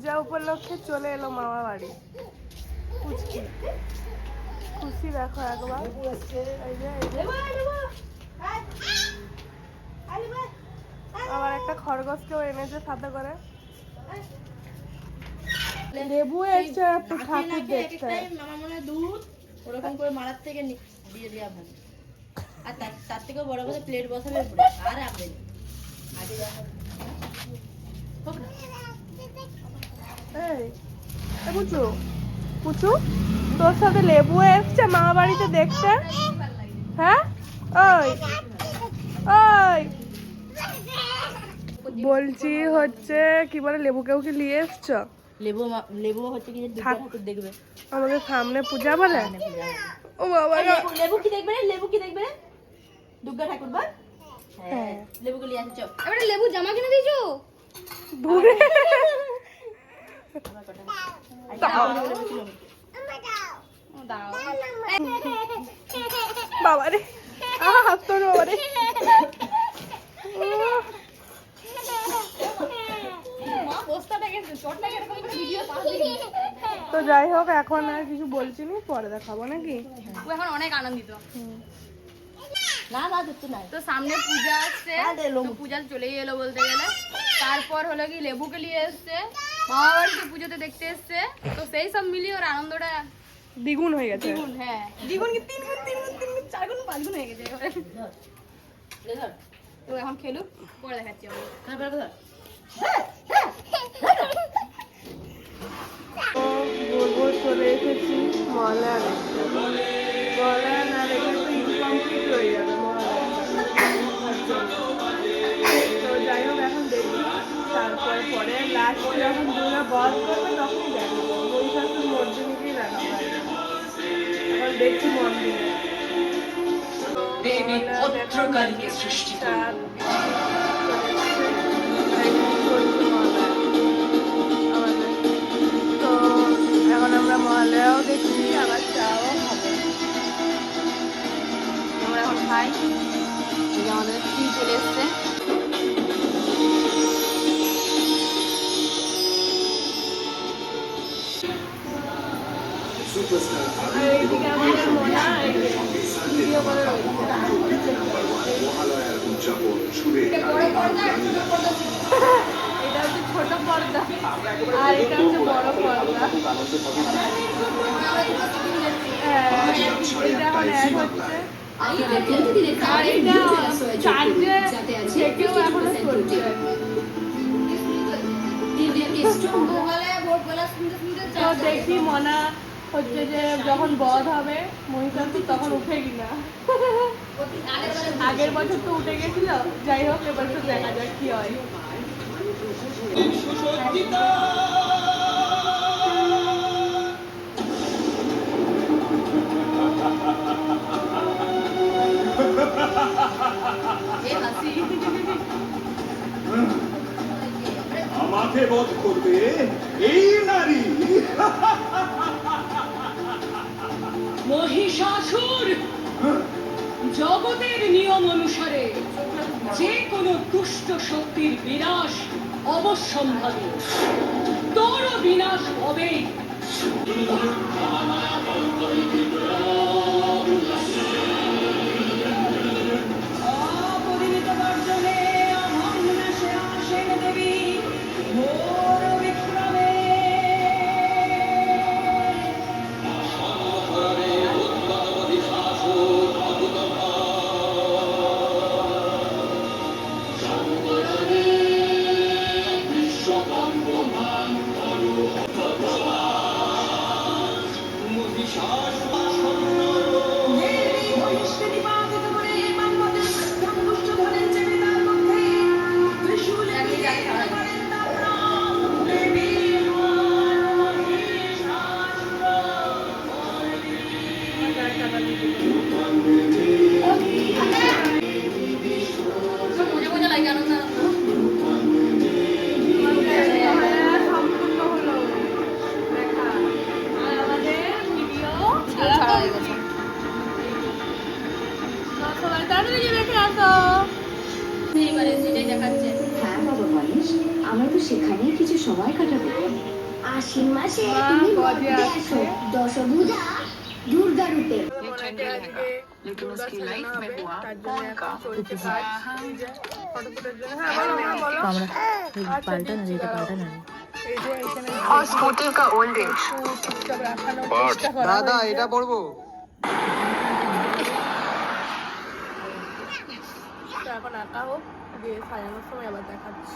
পূজা উপলক্ষে চলে এলো মামা বাড়ি। খুশি দেখো একবার। আবার একটা খরগোশকেও এনেছে সাথে করে। লেবু এসছে একটু ঠাকুর দেখতে। মামা মনে দুধ ওরকম করে মারার থেকে নি- দিয়ে দেওয়া ভালো আর তার তার থেকেও বড় করে প্লেট বসাবে উপরে আর না। আগে দেখা। হোক না। এই এ পুচু পুচু তোর সাথে লেবু এসছে মামা বাড়িতে দেখতে? হ্যাঁ? ওই ওই। বলছি হচ্ছে কি বলে লেবু কেউ কি নিয়ে এসছো? লেবু মা- লেবু হচ্ছে কি দেখবে। আমাদের সামনে পূজা বলে। ও বাবা লেবু লেবু কি দেখবে লেবু কি দেখবে দুর্গা ঠাকুর হ্যাঁ। হ্যাঁ। লেবুকে নিয়ে আসছে এবারে লেবু জামা কিনে দিয়েছ? দূরে আমার কটা দাও। লেবু ছিল না। দাও বাবা রে আহ তোর বাবা রে মা বস্তাটা গেছে চটটা এরকম করে ভিডিও পাস তো যাই হোক এখন আর কিছু বলছি নি পরে দেখাবো নাকি? ও এখন অনেক আনন্দিত। না না নাই। তো সামনে পূজা আসছে হ্যাঁ, পূজা চলেই এলো বলতে গেলে। তারপর হলো কি লেবুকে নিয়ে এসছে। মামা বাড়িতে পুজোতে দেখতে এসছে। তো সেই সব মিলিয়ে ওর আনন্দটা দ্বিগুণ হয়ে গেছে। দ্বিগুণ হ্যাঁ। দ্বিগুণ কি তিন গুণ তিন গুণ তিন গুণ চার গুণ পাঁচ গুণ হয়ে গেছে এবারে। তো এখন খেলুক পরে দেখাচ্ছি আমি দেখছি মন্দিরে। দেবী ভদ্রকালীকে সৃষ্টি চাঁদ আর এটা হচ্ছে বড় পর্দা হ্যাঁ, এটা এখন হচ্ছে আর এটা চার্জে থেকেও এখনও চলছে তো দেখি মনা হচ্ছে যে যখন বধ হবে মহিষাসুর তখন উঠে কিনা আগের বছর তো উঠে গেছিল যাই হোক এবার তো দেখা যাক কি হয় আমাকে বধ করবে এই নারী। মহিষাসুর জগতের নিয়ম অনুসারে যে কোনো দুষ্ট শক্তির বিনাশ অবশ্যম্ভাবী তোরও বিনাশ হবেই দেবী। দেখাচ্ছে। হ্যাঁ বাবা গণেশ আমরা তো সেখানেই কিছু সময় কাটাবো। আশ্বিন মাসে তুমি আসো। দশভূজা দুর্গা রূপে। দাদা এটা পড়ব এখন আঁকা হোক। সময় আবার দেখাচ্ছি।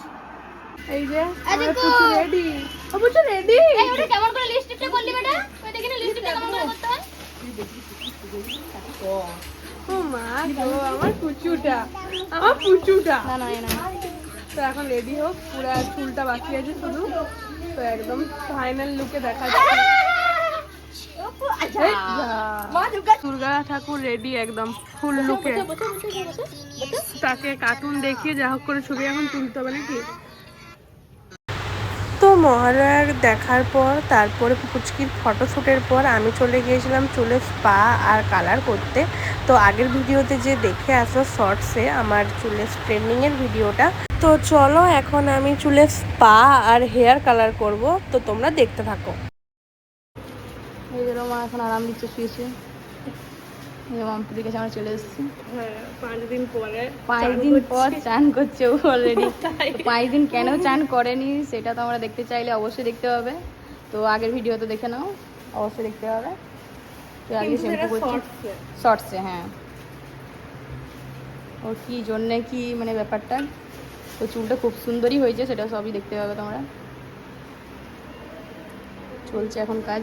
এই যে রেডি ও রেডি কেমন করে লিপস্টিকটা করলি বেটা? ওই দেখি না লিপস্টিকটা কেমন করে করতে হয়? ও মা গো আমার পুচুটা। আমার পুচুটা। না না না। তো এখন রেডি হোক পুরো চুলটা বাকি আছে শুধু। তো একদম ফাইনাল লুকে দেখা এই যা। দুর্গা ঠাকুর রেডি একদম ফুল লুকে তাকে কার্টুন দেখিয়ে যা হোক করে ছবি এখন তুলতে হবে নাকি? তো মহালয়ার দেখার পর তারপরে পুচকির ফটোশ্যুটের পর আমি চলে গিয়েছিলাম চুলে স্পা আর কালার করতে। তো আগের ভিডিওতে যে দেখে আসো শর্টসে আমার চুলে স্ট্রেনিংয়ের ভিডিওটা। তো চলো এখন আমি চুলে স্পা আর হেয়ার কালার করব। তো তোমরা দেখতে থাকো। এই যে মা এখন আরাম দিচ্ছে শুয়েছে। কাছে আমরা চলে এসেছি। হ্যাঁ পাঁচ দিন পরে পাঁচ দিন পর চান করছে অলরেডি পাঁচ দিন কেন চান করেনি সেটা তো আমরা দেখতে চাইলে অবশ্যই দেখতে তো আগের ভিডিও তো দেখে নাও অবশ্যই দেখতে তো আজকে শ্যাম্পু করছে। শর্টসে হ্যাঁ। ওর কি জন্যে কি মানে ব্যাপারটা? তো চুলটা খুব সুন্দরই হয়েছে সেটা সবই দেখতে পাবে তোমরা। চলছে এখন কাজ।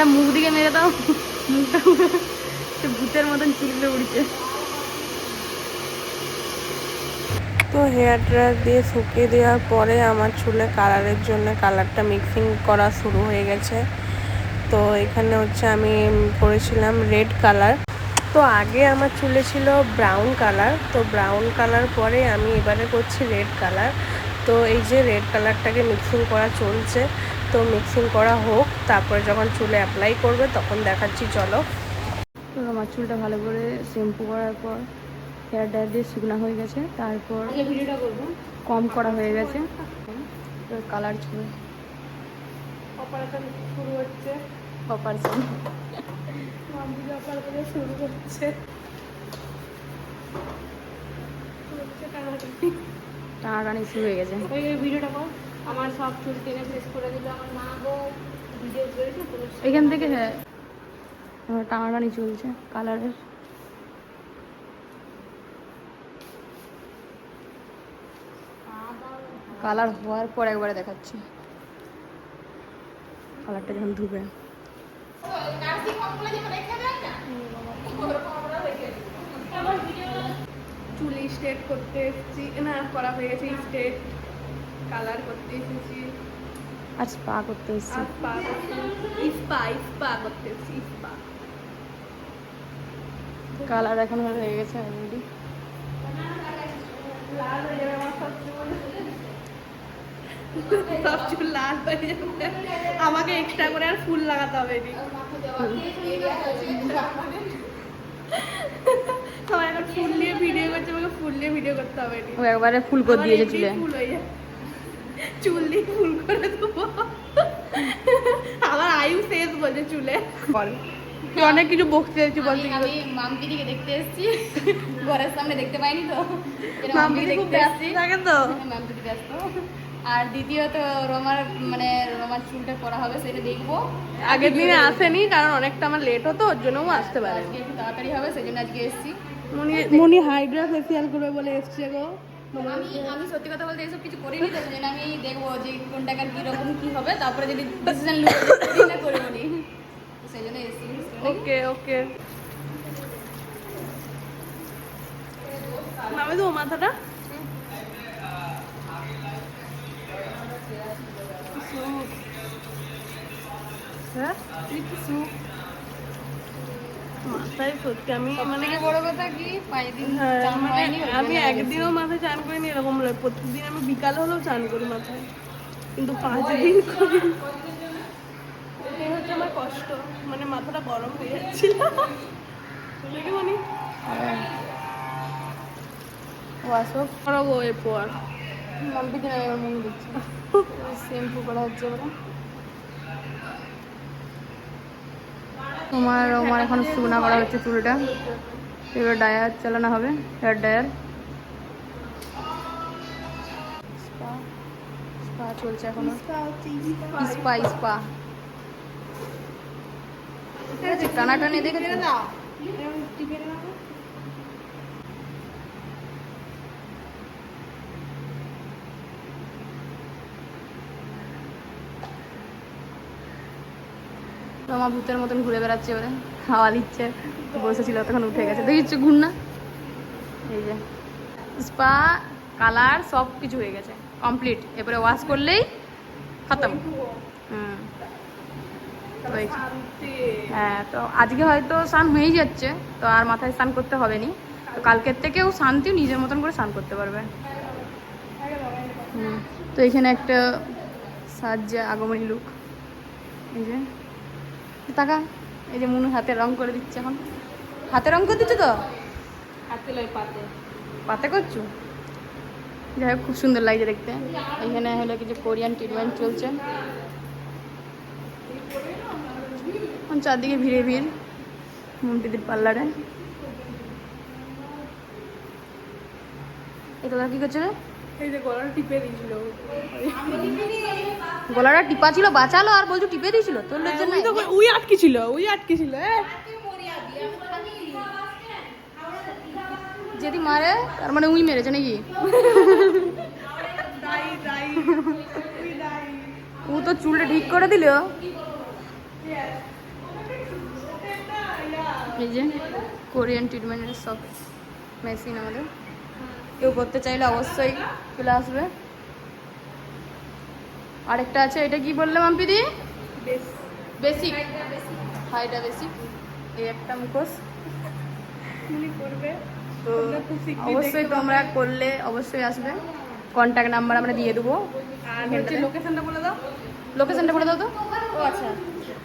একটা মুখ দিকে মেরে দাও। মুখটা ভূতের মতন চুলগুলো উড়ছে। তো হেয়ার ড্রায়ার দিয়ে শুকিয়ে দেওয়ার পরে আমার চুলে কালারের জন্য কালারটা মিক্সিং করা শুরু হয়ে গেছে। তো এখানে হচ্ছে আমি করেছিলাম রেড কালার। তো আগে আমার চুলে ছিল ব্রাউন কালার। তো ব্রাউন কালার পরে আমি এবারে করছি রেড কালার। তো এই যে রেড কালারটাকে মিক্সিং করা চলছে। তো মিক্সিং করা হোক তারপরে যখন চুলে অ্যাপ্লাই করবে তখন দেখাচ্ছি চলো। তো আমার চুলটা ভালো করে শ্যাম্পু করার পর হেয়ার ড্রায়ার দিয়ে শুকনো হয়ে গেছে তারপর কম করা হয়ে গেছে। কালার চুল। অপারেশন শুরু হচ্ছে। অপারেশন। অপারেশন শুরু হচ্ছে টানাটানি শুরু হয়ে গেছে। ওই ভিডিওটা কর। আমার সব চুল টেনে ফ্রেশ করে দিল আমার মা গো ভিডিও করেছে এখান থেকে হ্যাঁ। আমার টানাটানি চলছে কালারের কালার হওয়ার পর একবারে দেখাচ্ছি। কালারটা যখন ধুবে। চুল স্ট্রেট করতে এসেছি না করা হয়ে গেছে স্ট্রেট। কালার করতে এসেছি। আর স্পা করতে এসেছি। স্পা করতে স্পা স্পা করতে এসেছি স্পা। কালার এখন হয়ে গেছে অলরেডি লাল হয়ে যাবে আমার সব চুল। সব চুল লাল হয়ে যাবে। আমাকে এক্সট্রা করে আর ফুল লাগাতে হবে সবাই এখন ফুল নিয়ে ভিডিও করছে আমাকে ফুল নিয়ে ভিডিও করতে হবে ও একবারে ফুল করে দিয়েছে চুলে। ফুল হয়ে যাবে। চুল দিয়ে ফুল করে দেবো। আমার আয়ু শেষ বলছে চুলে। বল। তুই অনেক কিছু বকতে চাইছি বলতে আমি দেখতে এসেছি। ঘরের সামনে দেখতে পাইনি তো। মামপিদি দেখতে এসেছি। থাকে তো। মামপিদি ব্যস্ত। আর দ্বিতীয়ত রোমার মানে রোমার চুলটা করা হবে সেটা দেখব। আগের দিনে আসেনি কারণ অনেকটা আমার লেট হতো ওর জন্য আসতে পারে আজকে একটু তাড়াতাড়ি হবে সেই জন্য আজকে এসেছি। মনি মনি হাইড্রা ফেসিয়াল করবে বলে এসছে গো। আমি আমি সত্যি কথা বলতে এসব কিছু করিনি তো সেই জন্য আমি দেখব যে কোন টাকার কীরকম কী হবে। তারপরে যদি ডিসিশন করে বলি সেই জন্য এসেছি ওকে ওকে। নামে দেবো মাথাটা। হ্যাঁ? কি সুখ। মাথায় সত্যি আমি মানে মানে বড় কথা কি? হ্যাঁ, মানে আমি একদিনও মাথায় চান করিনি এরকম লাগে প্রত্যেকদিন আমি বিকালে হলেও চান করি মাথায় কিন্তু পাঁচ দিন করি। হচ্ছে আমার কষ্ট মানে মাথাটা গরম হয়ে যাচ্ছিল মানে? ও আসো গো এরপর। এবার মুখ দিচ্ছি। শ্যাম্পু করা হচ্ছে এবারে তোমার ওমার এখন চুনা করা হচ্ছে চুলটা। এবার ডায়ার চালানো হবে, হেয়ার ডায়ার স্পা চলছে এখন। Spa spa. টানাটানি দেখে রমা ভূতের মতন ঘুরে বেড়াচ্ছে এবারে হাওয়া দিচ্ছে। বসেছিল তখন উঠে গেছে। দেখিচ্ছ ঘুর না? এই যে স্পা কালার সব কিছু হয়ে গেছে কমপ্লিট এবারে ওয়াশ করলেই খতম। হুম। হ্যাঁ তো আজকে হয়তো স্নান হয়েই যাচ্ছে, তো আর মাথায় স্নান করতে হবে নি। তো কালকের থেকেও শান্তি, নিজের মতন করে স্নান করতে পারবে। তো এখানে একটা সাজ্জা আগমনী লুক এই যে টাকা? এই যে মুনু হাতে রং করে দিচ্ছে এখন। হাতে রং করে দিচ্ছ তো? হাতে লয় পাতে। পাতে করছ? যাই হোক খুব সুন্দর লাগছে দেখতে। এখানে হলো কিছু কোরিয়ান ট্রিটমেন্ট চলছে। চারদিকে ভিড়ে ভিড় মন্ত্রীদের পার্লারে। এটা কি করছে রে? এই যে গলাটা টিপে দিয়েছিল। গলাটা টিপা ছিল বাঁচালো আর বলছো টিপে দিয়েছিল? তোর নাই তো উই আটকে ছিল উই আটকে ছিল হ্যাঁ যদি মারে তার মানে উই মেরেছে নাকি? ও তো চুলটা ঠিক করে দিল। এই যে কোরিয়ান ট্রিটমেন্টের সব মেশিন আমাদের। কেউ করতে চাইলে অবশ্যই চলে আসবে। আরেকটা আছে এটা কি বললে মাম্পিদি বেসিক। হাইটা বেসিক। এই একটা মুখোশ। করবে। তো অবশ্যই তোমরা করলে অবশ্যই আসবে। কন্ট্যাক্ট নাম্বার আমরা দিয়ে দেবো। আর লোকেশনটা বলে দাও। লোকেশনটা বলে দাও তো। ও আচ্ছা।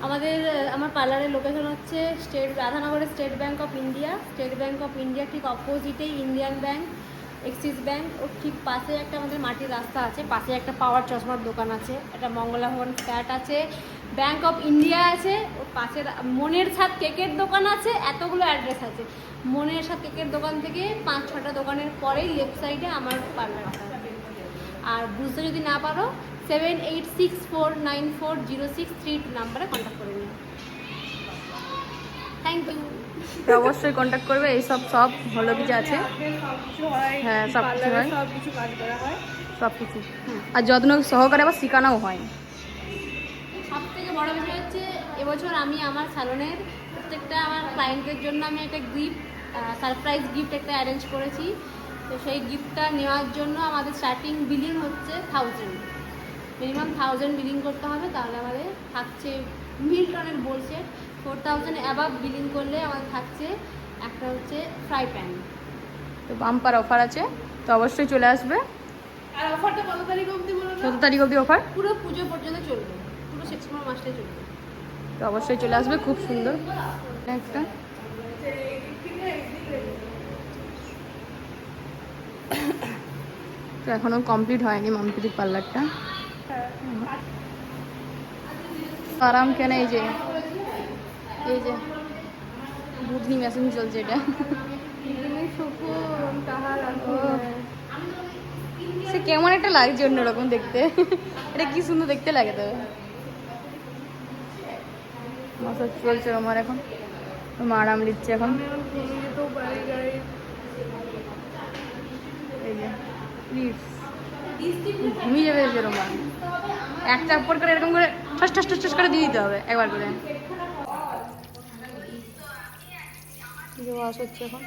আমাদের আমার পার্লারের লোকেশন হচ্ছে state রাধানগরের state bank of India. State bank of India ঠিক অপোজিটেই ইন্ডিয়ান ব্যাংক। এক্সিস ব্যাংক ওর ঠিক পাশে একটা আমাদের মাটির রাস্তা আছে, পাশে একটা পাওয়ার চশমার দোকান আছে, একটা মঙ্গলা ভবন ফ্ল্যাট আছে ব্যাংক অফ ইন্ডিয়া আছে ওর পাশে মনের ছাদ কেকের দোকান আছে, এতগুলো অ্যাড্রেস আছে। মনের ছাদ কেকের দোকান থেকে পাঁচ, ছটা দোকানের পরেই লেফট সাইডে আমার পার্লারটা আছে। আর বুঝতে যদি না পারো seven eight six four nine four zero six three নাম্বারে কন্ট্যাক্ট করে নিও। থ্যাংক ইউ অবশ্যই কন্ট্যাক্ট করবে এইসব সব হলো কিছু আছে। হ্যাঁ। সব কিছু হয়। সব কিছু আর যত্ন সহকারে আবার শেখানোও হয়। সব থেকে বড় বিষয় হচ্ছে, এবছর আমি আমার স্যালনের প্রত্যেকটা আমার ক্লায়েন্টের জন্য আমি একটা গিফট সারপ্রাইজ গিফট একটা অ্যারেঞ্জ করেছি। তো সেই গিফটটা নেওয়ার জন্য আমাদের স্টার্টিং বিলিং হচ্ছে থাউজেন্ড মিনিমাম থাউজেন্ড বিলিং করতে হবে, তাহলে আমাদের থাকছে মিল্টনের বলছে ফোর থাউজেন্ড অ্যাবাভ বিলিং করলে আমাদের থাকছে একটা হচ্ছে ফ্রাই প্যান তো বাম্পার অফার আছে তো অবশ্যই চলে আসবে। আর অফারটা কত তারিখ অবধি বলো কত তারিখ অবধি অফার পুরো পুজো পর্যন্ত চলবে পুরো সেপ্টেম্বর মাসটাই চলবে। তো অবশ্যই চলে আসবে খুব সুন্দর। একটা। তো এখনও কমপ্লিট হয়নি মামপিটির পার্লারটা। আরাম কেন এই যে। এই যে, বুধনি মেশিন চলছে এটা। সে কেমন একটা লাগছে অন্যরকম দেখতে। এটা কি সুন্দর দেখতে লাগে তবে মাসাজ চলছে আমার এখন। মা আরাম দিচ্ছে এখন। ঘুমিয়ে যাবে যেরকম এক চাপ্পর করে এরকম করে ঠাস ঠাস ঠাস করে দিয়ে দিতে হবে, একবার করে। ওয়াশ হচ্ছে এখন।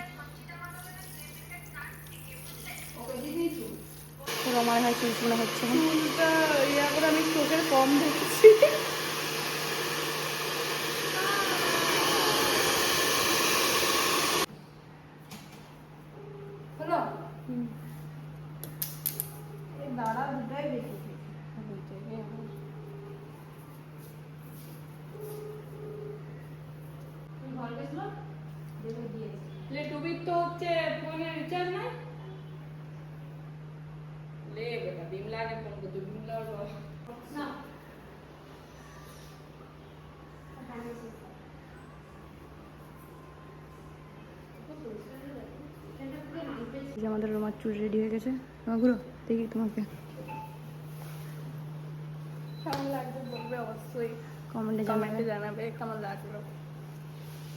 আমার হয় চুল চুল হচ্ছে। চুলটা, ইয়া করে আমি চোখের কম দেখছি হলো এই দাঁড়া দুটাই দেখেছি টুবির তো হচ্ছে ফোনে রিচার্জ নাই আমাদের রোমার চুল রেডি হয়ে গেছে তোমার ঘুরো দেখি তোমাকে কেমন লাগবে বলবে অবশ্যই কমেন্টে কমেন্টে জানাবে কেমন লাগল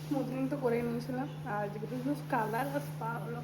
স্মুথনিং তো করেই নিয়েছিলাম আর যেগুলো কালার আর স্পা হলো